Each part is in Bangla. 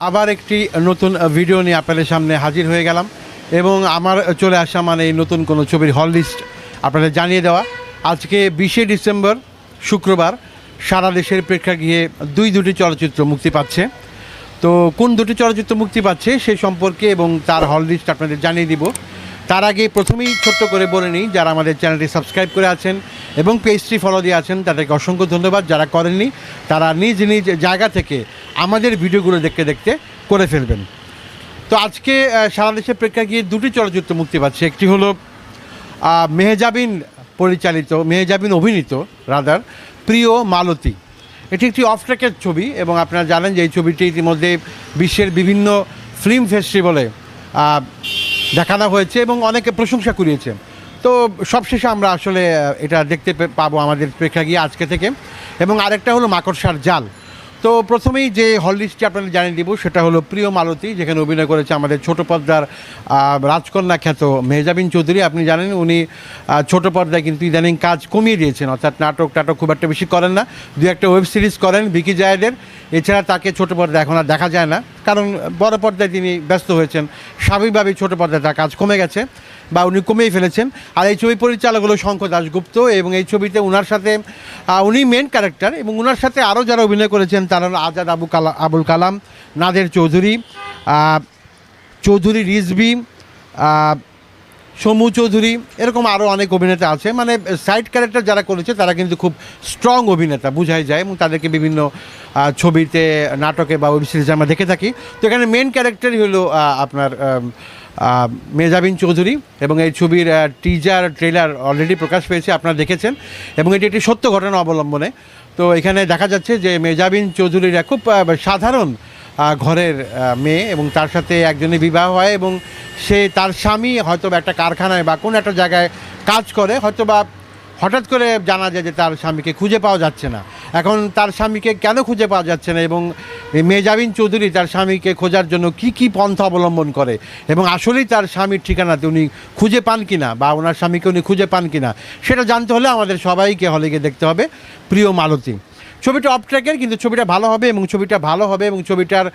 আবার একটি নতুন ভিডিও নিয়ে আপনাদের সামনে হাজির হয়ে গেলাম এবং আমার চলে আসা মানে এই নতুন কোনো ছবির হল লিস্ট আপনাদের জানিয়ে দেওয়া। আজকে বিশে ডিসেম্বর, শুক্রবার, সারা দেশের প্রেক্ষাগৃহে দুই দুটি চলচ্চিত্র মুক্তি পাচ্ছে। তো কোন দুটি চলচ্চিত্র মুক্তি পাচ্ছে সে সম্পর্কে এবং তার হল লিস্ট আপনাদের জানিয়ে দিব। তার আগে প্রথমেই ছোট্ট করে বলে নিই, যারা আমাদের চ্যানেলটি সাবস্ক্রাইব করে আছেন এবং পেজটি ফলো দিয়ে আছেন, তাদেরকে অসংখ্য ধন্যবাদ যারা করেননি, তারা নিজ নিজ জায়গা থেকে আমাদের ভিডিওগুলো দেখতে দেখতে করে ফেলবেন। তো আজকে সারা দেশে প্রেক্ষাগৃহে দুটি চলচ্চিত্র মুক্তি পাচ্ছে। একটি হলো মেহজাবিন পরিচালিত, মেহজাবিন অভিনীত রাদার প্রিয় মালতী। এটি একটি অফ ট্র্যাকের ছবি এবং আপনারা জানেন যে এই ছবিটি ইতিমধ্যে বিশ্বের বিভিন্ন ফিল্ম ফেস্টিভ্যালে দেখানো হয়েছে এবং অনেকে প্রশংসা কুড়িয়েছে। তো সবশেষে আমরা আসলে এটা দেখতে পাবো আমাদের প্রেক্ষাগৃহে আজকে থেকে। এবং আরেকটা হলো মাকড়সার জাল। তো প্রথমেই যে হল লিস্টটি আপনাদের জানিয়ে দিব, সেটা হলো প্রিয় মালতী, যেখানে অভিনয় করেছে আমাদের ছোট পর্দার রাজকন্যা খ্যাত মেহজাবিন চৌধুরী। আপনি জানেন উনি ছোট পর্দায় কিন্তু ইদানিং কাজ কমিয়ে দিয়েছেন। অর্থাৎ নাটক টাটক খুব একটা বেশি করেন না। দু একটা ওয়েব সিরিজ করেন বিকি জায়েদের। এছাড়া তাকে ছোট পর্দায় এখন আর দেখা যায় না। কারণ বড় পর্দায় তিনি ব্যস্ত হয়েছেন। স্বাভাবিকভাবেই ছোট পর্দায় তার কাজ কমে গেছে বা উনি কমেই ফেলেছেন। আর এই ছবি পরিচালক হলো শঙ্কর দাশগুপ্ত এবং এই ছবিতে ওনার সাথে উনি মেন ক্যারেক্টার এবং ওনার সাথে আরও যারা অভিনয় করেছেন তারা হলো আজাদ আবু কালা আবুল কালাম, নাদের চৌধুরী চৌধুরী রিজবি সমু চৌধুরী, এরকম আরও অনেক অভিনেতা আছে। মানে সাইড ক্যারেক্টার যারা করেছে, তারা কিন্তু খুব স্ট্রং অভিনেতা, বোঝাই যায়, এবং তাদেরকে বিভিন্ন ছবিতে, নাটকে বা ওয়েব সিরিজে আমরা দেখে থাকি। তো এখানে মেন ক্যারেক্টারই হলো আপনার মেজাবিন চৌধুরী, এবং এই ছবির টিজার ট্রেলার অলরেডি প্রকাশ পেয়েছে, আপনারা দেখেছেন, এবং এটি একটি সত্য ঘটনা অবলম্বনে। তো এখানে দেখা যাচ্ছে যে মেজাবিন চৌধুরীরা খুব সাধারণ ঘরের মেয়ে এবং তার সাথে একজনের বিবাহ হয় এবং সে তার স্বামী হয়তো একটা কারখানায় বা কোনো একটা জায়গায় কাজ করে হয়তো বা হঠাৎ করে জানা যায় যে তার স্বামীকে খুঁজে পাওয়া যাচ্ছে না। এখন তার স্বামীকে কেন খুঁজে পাওয়া যাচ্ছে না এবং মেজাবিন চৌধুরী তার স্বামীকে খোঁজার জন্য কি কি পন্থা অবলম্বন করে এবং আসলেই তার স্বামীর ঠিকানাতে উনি খুঁজে পান কিনা বা ওনার স্বামীকে উনি খুঁজে পান কিনা, সেটা জানতে হলে আমাদের সবাইকে হলে গিয়ে দেখতে হবে। প্রিয় মালতী ছবিটা অফ ট্র্যাকের কিন্তু ছবিটা ভালো হবে এবং ছবিটা ভালো হবে এবং ছবিটার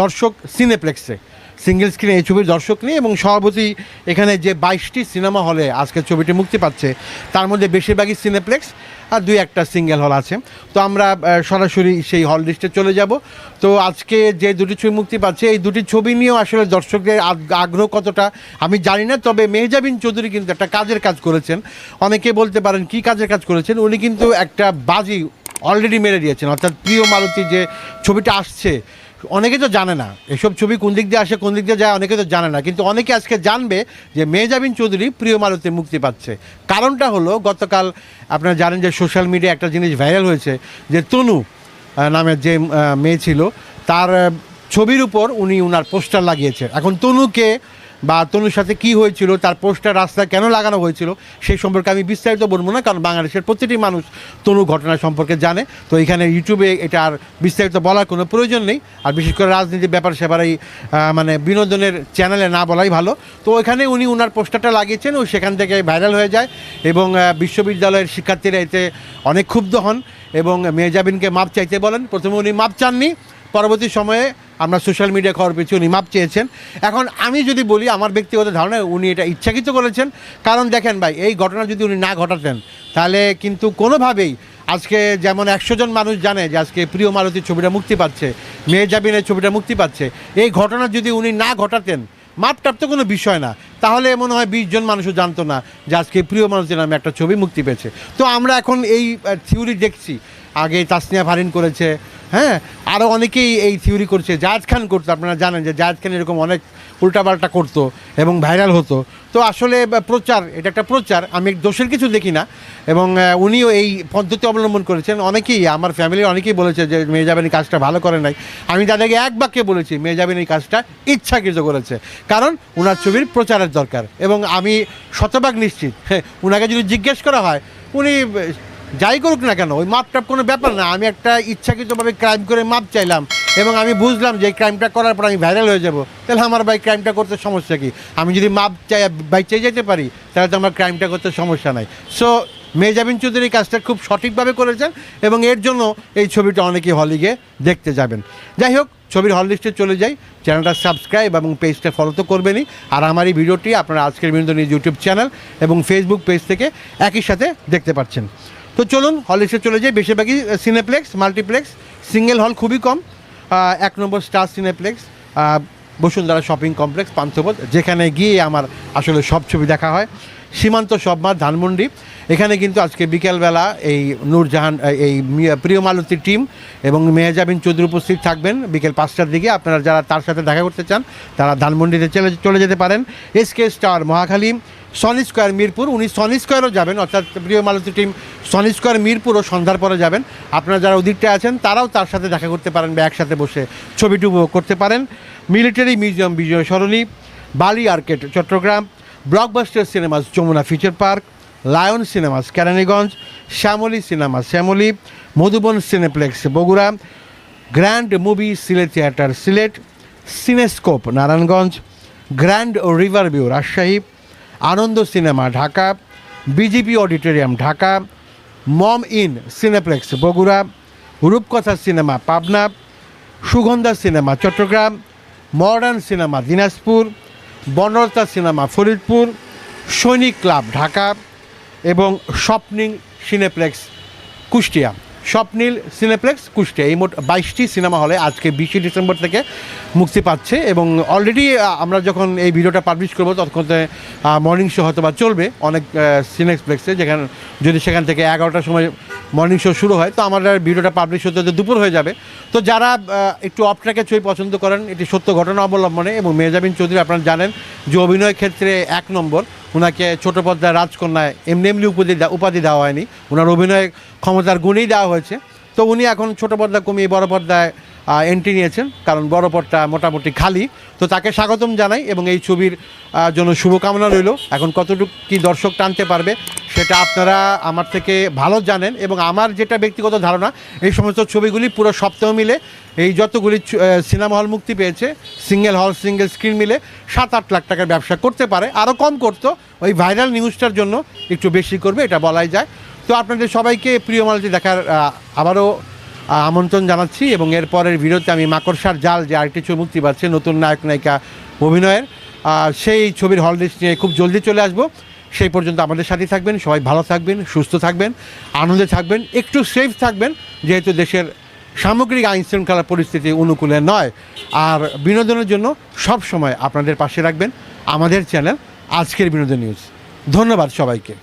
দর্শক সিনেপ্লেক্সে সিঙ্গেল স্ক্রিনে এই ছবির দর্শক নেই এবং সভাপতি এখানে যে বাইশটি সিনেমা হলে আজকে ছবিটি মুক্তি পাচ্ছে, তার মধ্যে বেশিরভাগই সিনেপ্লেক্স আর দুই একটা সিঙ্গেল হল আছে। তো আমরা সরাসরি সেই হল লিস্টে চলে যাব। তো আজকে যে দুটি ছবি মুক্তি পাচ্ছে, এই দুটি ছবি নিয়েও আসলে দর্শকদের আগ্রহ কতটা আমি জানি না, তবে মেহজাবিন চৌধুরী কিন্তু একটা কাজের কাজ করেছেন। অনেকে বলতে পারেন, কি কাজের কাজ করেছেন? উনি কিন্তু একটা বাজি অলরেডি মেরে দিয়েছেন, অর্থাৎ প্রিয় মালতী যে ছবিটা আসছে, অনেকে তো জানে না, এসব ছবি কোন দিক দিয়ে আসে, কোন দিক দিয়ে যায়, অনেকে তো জানে না, কিন্তু অনেকে আজকে জানবে যে মেহজাবিন চৌধুরী প্রিয় মালতী মুক্তি পাচ্ছে। কারণটা হলো, গতকাল আপনারা জানেন যে সোশ্যাল মিডিয়া একটা জিনিস ভাইরাল হয়েছে, যে তনু নামের যে মেয়ে ছিল, তার ছবির উপর উনি উনার পোস্টার লাগিয়েছে। এখন তনুকে বা তনুর সাথে কি হয়েছিল, তার পোস্টার রাস্তায় কেন লাগানো হয়েছিল, সেই সম্পর্কে আমি বিস্তারিত বলব না, কারণ বাংলাদেশের প্রতিটি মানুষ তনু ঘটনা সম্পর্কে জানে। তো এখানে ইউটিউবে এটা আর বিস্তারিত বলার কোনো প্রয়োজন নেই, আর বিশেষ করে রাজনীতির ব্যাপার স্যাপার এই মানে বিনোদনের চ্যানেলে না বলাই ভালো। তো এখানে উনি উনার পোস্টারটা লাগিয়েছেন, ও সেখান থেকে ভাইরাল হয়ে যায় এবং বিশ্ববিদ্যালয়ের শিক্ষার্থীরা এতে অনেক ক্ষুব্ধ হন এবং মেহজাবিনকে মাপ চাইতে বলেন। প্রথমে উনি মাপ চাননি, পরবর্তী সময়ে আমরা সোশ্যাল মিডিয়া খবর পেয়েছি উনি মাপ চেয়েছেন। এখন আমি যদি বলি আমার ব্যক্তিগত ধারণা, উনি এটা ইচ্ছাকৃত করেছেন। কারণ দেখেন ভাই, এই ঘটনা যদি উনি না ঘটাতেন, তাহলে কিন্তু কোনোভাবেই আজকে যেমন একশো জন মানুষ জানে যে আজকে প্রিয় মালতীর ছবিটা মুক্তি পাচ্ছে, মেয়ে জাবিনের ছবিটা মুক্তি পাচ্ছে, এই ঘটনা যদি উনি না ঘটাতেন, মাপটাপ তো কোনো বিষয় না। তাহলে মনে হয় বিশ জন মানুষও জানতো না যে আজকে প্রিয় মানুষের নামে একটা ছবি মুক্তি পেয়েছে। তো আমরা এখন এই থিওরি দেখছি। আগে তাসনিয়া ফারিন করেছে হ্যাঁ? আরও অনেকেই এই থিওরি করছে। জাহাজ খান করতো, আপনারা জানেন যে জাহাজ খান এরকম অনেক উল্টাপাল্টা করতো এবং ভাইরাল হতো। তো আসলে প্রচার, এটা একটা প্রচার, আমি দোষের কিছু দেখি না। এবং উনিও এই পদ্ধতি অবলম্বন করেছেন। অনেকেই, আমার ফ্যামিলির অনেকেই বলেছে যে মেয়েজাবেন এই কাজটা ভালো করে নাই। আমি তাদেরকে এক বাক্যে বলেছি মেয়েজাবেন এই কাজটা ইচ্ছাকৃত করেছে। কারণ ওনার ছবির প্রচারের দরকার। এবং আমি শতভাগ নিশ্চিত হ্যাঁ ওনাকে যদি জিজ্ঞেস করা হয়, উনি যাই করুক না কেন, ওই মাপটাপ কোনো ব্যাপার না, আমি একটা ইচ্ছাকৃতভাবে ক্রাইম করে মাপ চাইলাম এবং আমি বুঝলাম যে এই ক্রাইমটা করার পর আমি ভাইরাল হয়ে যাব। তাহলে আমার ভাই ক্রাইমটা করতে সমস্যা কি? আমি যদি মাপ চাই বাই চেয়ে যেতে পারি, তাহলে তো আমার ক্রাইমটা করতে সমস্যা নাই। সো মেজাবিন চৌধুরী কাজটা খুব সঠিকভাবে করেছেন এবং এর জন্য এই ছবিটা অনেকেই হলে গিয়ে দেখতে যাবেন। যাই হোক, ছবির হল লিস্টে চলে যাই। চ্যানেলটা সাবস্ক্রাইব এবং পেজটা ফলো তো করবেনই। আর আমার এই ভিডিওটি আপনারা আজকের বিনোদন ইউটিউব চ্যানেল এবং ফেসবুক পেজ থেকে একই সাথে দেখতে পাচ্ছেন। তো চলুন, হল লিস্টে চলে যাই। বেশিরভাগই সিনেপ্লেক্স মাল্টিপ্লেক্স সিঙ্গেল হল খুবই কম। এক নম্বর Star Cineplex Bashundhara shopping complex Panthapath, যেখানে গিয়ে আমার আসলে সব ছবি দেখা হয়। সীমান্ত সবমার, ধানমন্ডি। এখানে কিন্তু আজকে বিকেলবেলা এই নূরজাহান, এই প্রিয় মালতী টিম এবং মেহজাবিন চৌধুরী উপস্থিত থাকবেন। বিকেল পাঁচটার দিকে আপনারা যারা তার সাথে দেখা করতে চান, তারা ধানমন্ডিতে চলে চলে যেতে পারেন। SK Star Mohakhali, Sony Square Mirpur, উনি সনি স্কোয়ারও যাবেন, অর্থাৎ প্রিয় মালতী টিম সনি স্কোয়ার মিরপুরও সন্ধ্যার পরে যাবেন। আপনারা যারা ওদিকটা আছেন, তারাও তার সাথে দেখা করতে পারেন বা একসাথে বসে ছবিটি উপভোগ করতে পারেন। Military museum Bijoy Sarani, Bali arcade Chattogram. Blockbuster Cinemas Jamuna Future Park Lion Cinemas Keraniganj Shyamoli cinema Shyamoli Modhuban Cineplex Bogura Grand Movie Sylhet theatre Sylhet Cinescope Narayanganj Grand River View Rajshahi Ananda cinema Dhaka BGP auditorium Dhaka Mom In Cineplex Bogura Rupkatha cinema Pabna Sugandha cinema Chattogram modern cinema Dinajpur Banalata cinema Faridpur Sainik club Dhaka এবং স্বপ্নিং সিনেপ্লেক্স কুষ্টিয়া। স্বপ্নীল সিনেপ্লেক্স, কুষ্টিয়া। এই মোট বাইশটি সিনেমা হলে আজকে বিশে ডিসেম্বর থেকে মুক্তি পাচ্ছে এবং অলরেডি আমরা যখন এই ভিডিওটা পাবলিশ করব, তখন মর্নিং শো হয়তো বা চলবে অনেক সিনেপ্লেক্সে যেখানে, যদি সেখান থেকে এগারোটার সময় মর্নিং শো শুরু হয়, তো আমাদের ভিডিওটা পাবলিশ হতে হতে দুপুর হয়ে যাবে। তো যারা একটু অফ ট্র্যাকে ছবি পছন্দ করেন, এটি সত্য ঘটনা অবলম্বনে এবং মেজাবিন চৌধুরী আপনারা জানেন যে অভিনয় ক্ষেত্রে এক নম্বর। ওনাকে ছোট পর্দায় রাজকন্যায় এমনি এমনি উপাধি উপাধি দেওয়া হয়নি। ওনার অভিনয় ক্ষমতার গুণেই দেওয়া হয়েছে। তো উনি এখন ছোট পর্দা কমিয়ে বড় পর্দায় এন্ট্রি নিয়েছেন, কারণ বড় পর্দা মোটামুটি খালি। তো তাকে স্বাগতম জানাই এবং এই ছবির জন্য শুভকামনা রইল। এখন কতটুকু কি দর্শক টানতে পারবে, সেটা আপনারা আমার থেকে ভালো জানেন এবং আমার যেটা ব্যক্তিগত ধারণা, এই সমস্ত ছবিগুলি পুরো সপ্তাহ মিলে এই যতগুলি সিনেমা হল মুক্তি পেয়েছে সিঙ্গেল হল সিঙ্গেল স্ক্রিন মিলে সাত আট লাখ টাকার ব্যবসা করতে পারে আরও কম করতো, ওই ভাইরাল নিউজটার জন্য একটু বেশি করবে, এটা বলাই যায়। তো আপনাদের সবাইকে প্রিয় মালটি দেখার আবারও আমন্ত্রণ জানাচ্ছি এবং এর পরের ভিডিওতে আমি মাকড়সার জাল যে আরেকটি ছবি মুক্তি পাচ্ছে, নতুন নায়ক, নায়িকা অভিনয়ের সেই ছবির হল লিস্ট নিয়ে খুব জলদি চলে আসব। সেই পর্যন্ত আমাদের সাথে থাকবেন, সবাই ভালো থাকবেন, সুস্থ থাকবেন, আনন্দে থাকবেন, একটু সেফ থাকবেন, যেহেতু দেশের সামগ্রিক আইন শৃঙ্খলা পরিস্থিতি অনুকূলে নয়। আর বিনোদনের জন্য সব সময় আপনাদের পাশে রাখবেন আমাদের চ্যানেল আজকের বিনোদন নিউজ। ধন্যবাদ সবাইকে।